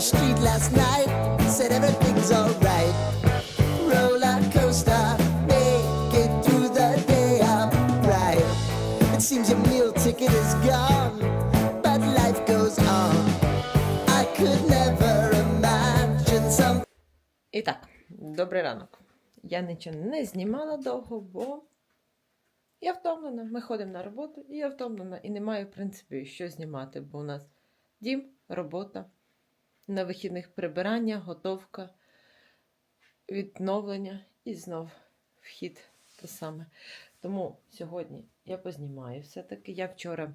the street last night. Said everything's alright. Roller coaster, make it through the day. I'm right. It seems your meal ticket is gone, but life goes on. I could never imagine some. І так, добрий ранок. Я нічого не знімала довго, бо я втомлена. Ми ходимо на роботу, і я втомлена. І не маю, в принципі, що знімати, бо у нас дім, робота, на вихідних прибирання, готовка, відновлення і знов вхід те саме. Тому сьогодні я познімаю все-таки. Я вчора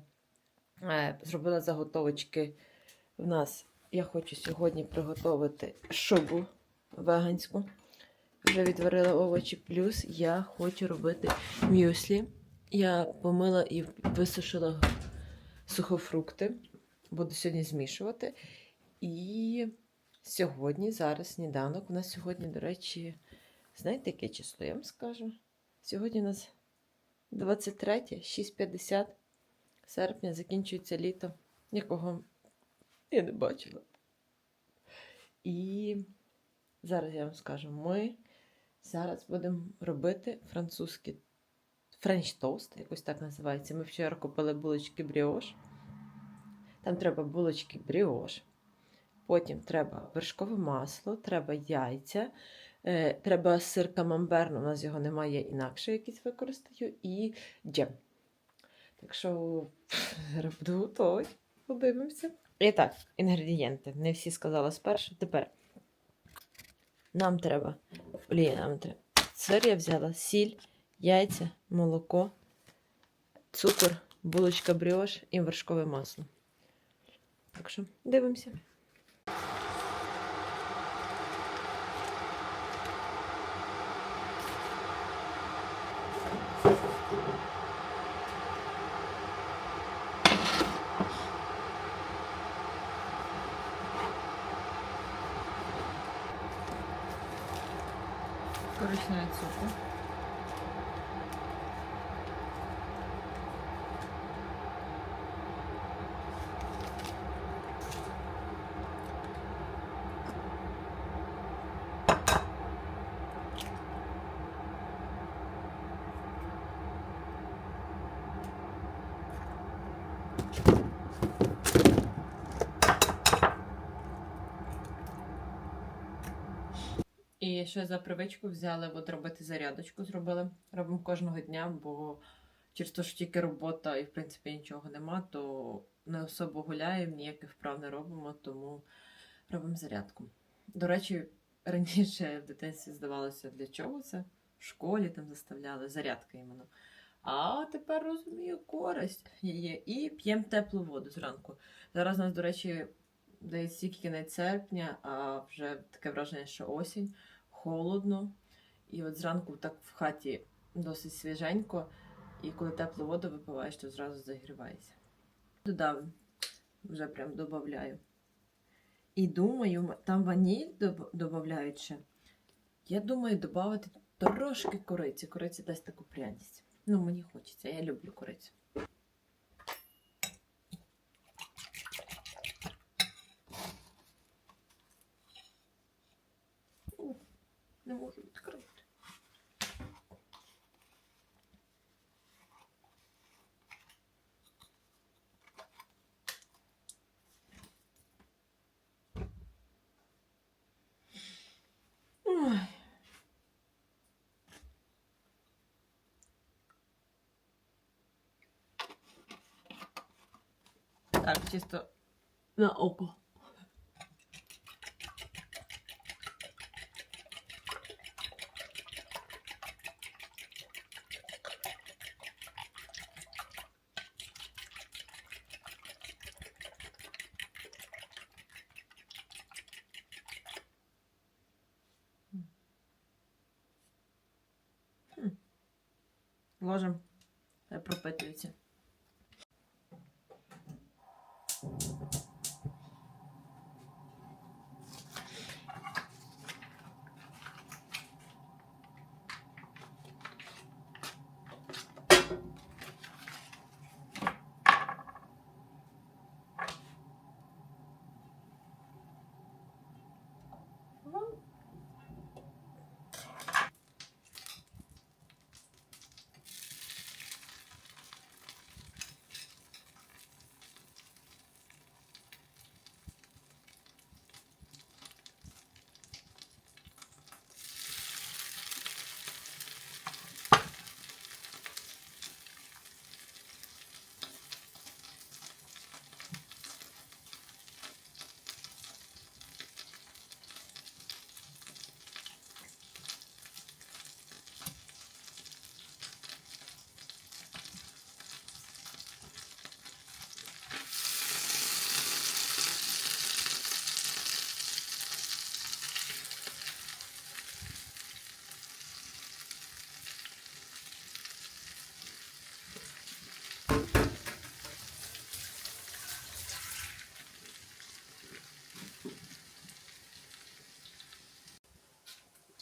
е, зробила заготовочки. В нас я хочу сьогодні приготувати шубу веганську. Вже відварила овочі, плюс я хочу робити мюслі. Я помила і висушила сухофрукти. Буду сьогодні змішувати. І сьогодні, зараз сніданок. У нас сьогодні, до речі, знаєте, яке число? Я вам скажу. Сьогодні у нас 23, 6.50 серпня, закінчується літо, якого я не бачила. І зараз я вам скажу, ми зараз будемо робити французький френч тост, якось так називається. Ми вчора купили булочки бріош. Там треба булочки бріош. Потім треба вершкове масло, треба яйця, е, треба сир камамбер, ну, у нас його немає, інакше якийсь використаю, і джем. Так що зараз буду готувати. Подивимося. І так, інгредієнти. Не всі сказала спершу. Тепер нам треба олія, нам треба. Сир я взяла, сіль, яйця, молоко, цукор, булочка бріош і вершкове масло. Так що дивимося. Коричневий цукор. І ще за привичку взяли от робити зарядочку. Зробили. Робимо кожного дня, бо через те, що тільки робота і в принципі нічого нема, то не особо гуляємо, ніяких вправ не робимо, тому робимо зарядку. До речі, раніше в дитинстві здавалося, для чого це? В школі там заставляли зарядка іменно. А тепер розумію, користь є. І п'ємо теплу воду зранку. Зараз у нас, до речі, десь тільки кінець серпня, а вже таке враження, що осінь, холодно. І от зранку так в хаті досить свіженько, і коли теплу воду випиваєш, то зразу загрівається. Додав, вже прям додаю. І думаю, там ваніль додають ще. Я думаю, додати трошки кориці. Кориці дасть таку пряність. Ну, мені хочеться, я люблю корицю. О, Не можу відкрити. Ой. Так, чисто на око. Ложим, хай пропитується.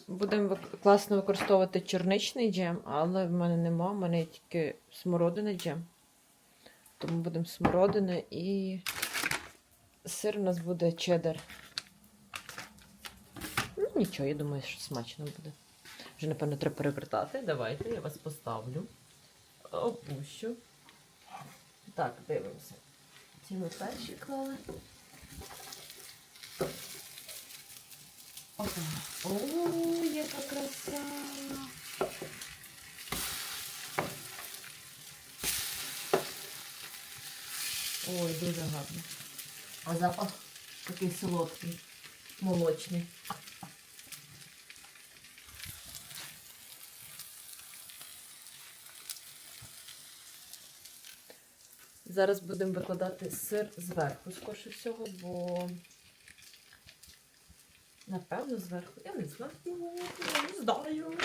Будемо класно використовувати чорничний джем, але в мене нема, в мене є тільки смородиний джем. Тому будемо смородини і сир у нас буде чеддер. Ну, нічого, я думаю, що смачно буде. Вже, напевно, треба перевертати. Давайте, я вас поставлю. Опущу. Так, дивимося. Ці ми перші клали. Ой, дуже гарно. А запах такий солодкий, молочний. Зараз будемо викладати сир зверху, скорше всього, бо напевно зверху. Я не знаю. Я не знаю.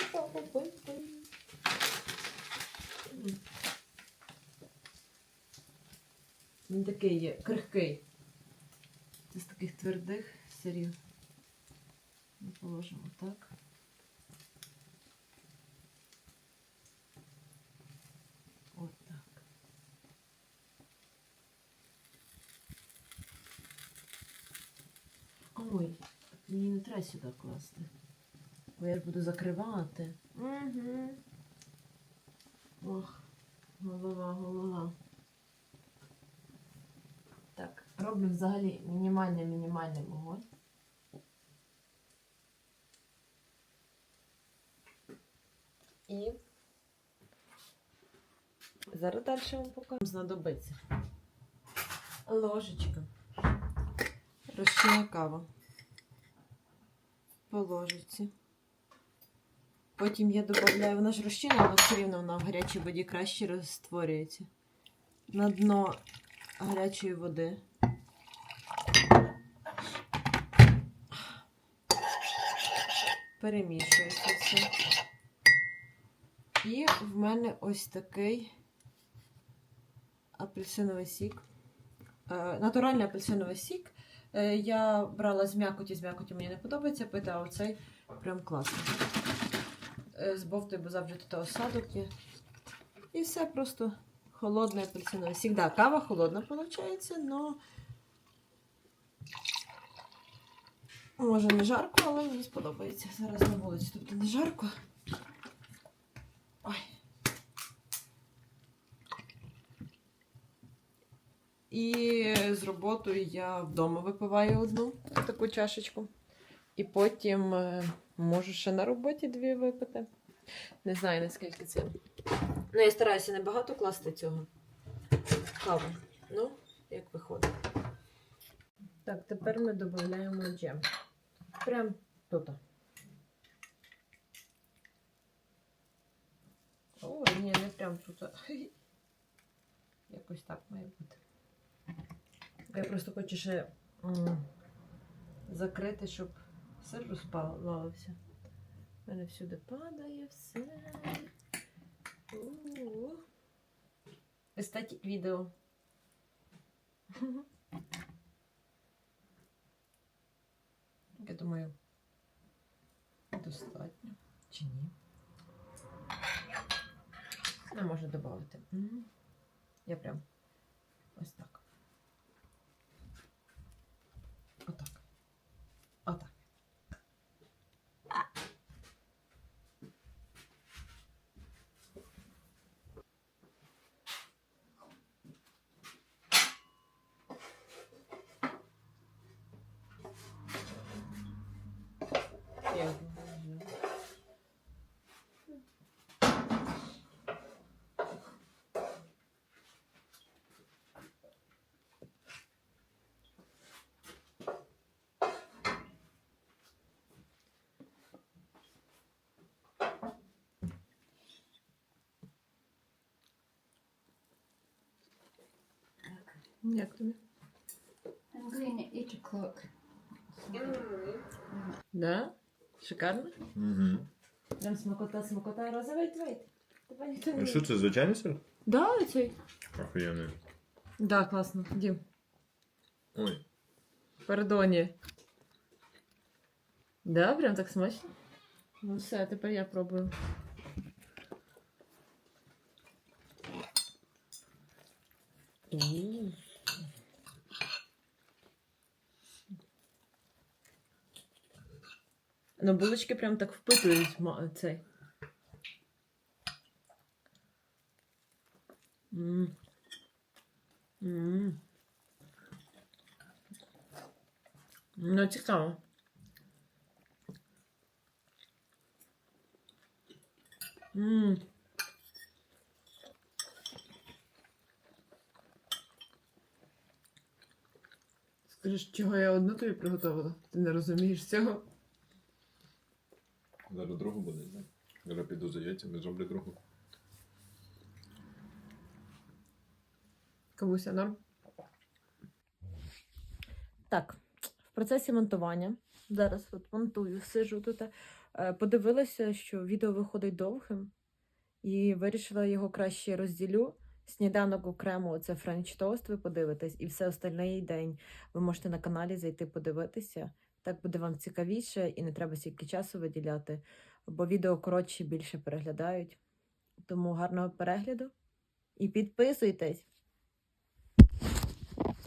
Він такий є крихкий. Це з таких твердих сирів. Ми положимо так. От так. Ой, мені не треба сюди класти. Бо я ж буду закривати. Угу. Ох, голова, голова. Так, роблю взагалі мінімальний мінімальний вогонь. І зараз далі вам покажу. Знадобиться ложечка. Розчинна кава. По ложечці. Потім я додаю, вона ж розчинна, вона все рівно вона в гарячій воді краще розтворюється. На дно гарячої води. Перемішується все. І в мене ось такий апельсиновий сік. Е, Натуральний апельсиновий сік. Е, Я брала з м'якоті, з м'якоті мені не подобається пити, а оцей прям класний. Е, З бовтою, бо завжди тут осадок є. І все просто холодний апельсиновий сік. Да, кава холодна виходить, але може не жарко, але мені сподобається. Зараз на вулиці тут не жарко. Ой. І з роботою я вдома випиваю одну таку чашечку. І потім е, можу ще на роботі дві випити. Не знаю, наскільки це. Ну, я стараюся не багато класти цього кави. Ну, як виходить. Так, тепер ми додаємо джем. Прям тут. Ой, ні, не прям тут. Якось так має бути. Я просто хочу ще закрити, щоб сир розпалався. У мене всюди падає все. У-у-у. Естетик відео. Я думаю, достатньо. Чи ні? Не можна додати. Я прям ось так. Як тобі? I'm going at 8 o'clock. Да? Шикарно? Угу. Там смакота, смакота, розовий твейт. Тебе ніхто не А що це звичайний сир? Да, цей. Охуєнний. Да, класно. Дім. Ой. Пардоні. Да, прям так смачно. Ну все, тепер я пробую. М. Ну, булочки прям так впитують цей. М. М. Ну, цікаво. М. Скажеш, чого я одну тобі приготувала? Ти не розумієш цього? Зараз другу буде, не? Зараз піду за яйцями, зроблю другу. Кавуся, норм? Так, в процесі монтування. Зараз от монтую, сижу тут. е, Подивилася, що відео виходить довгим, і вирішила його краще розділю. Сніданок окремо це френч тост, ви подивитесь, і все остальний день ви можете на каналі зайти подивитися. Так буде вам цікавіше і не треба стільки часу виділяти, бо відео коротші більше переглядають. Тому гарного перегляду і підписуйтесь!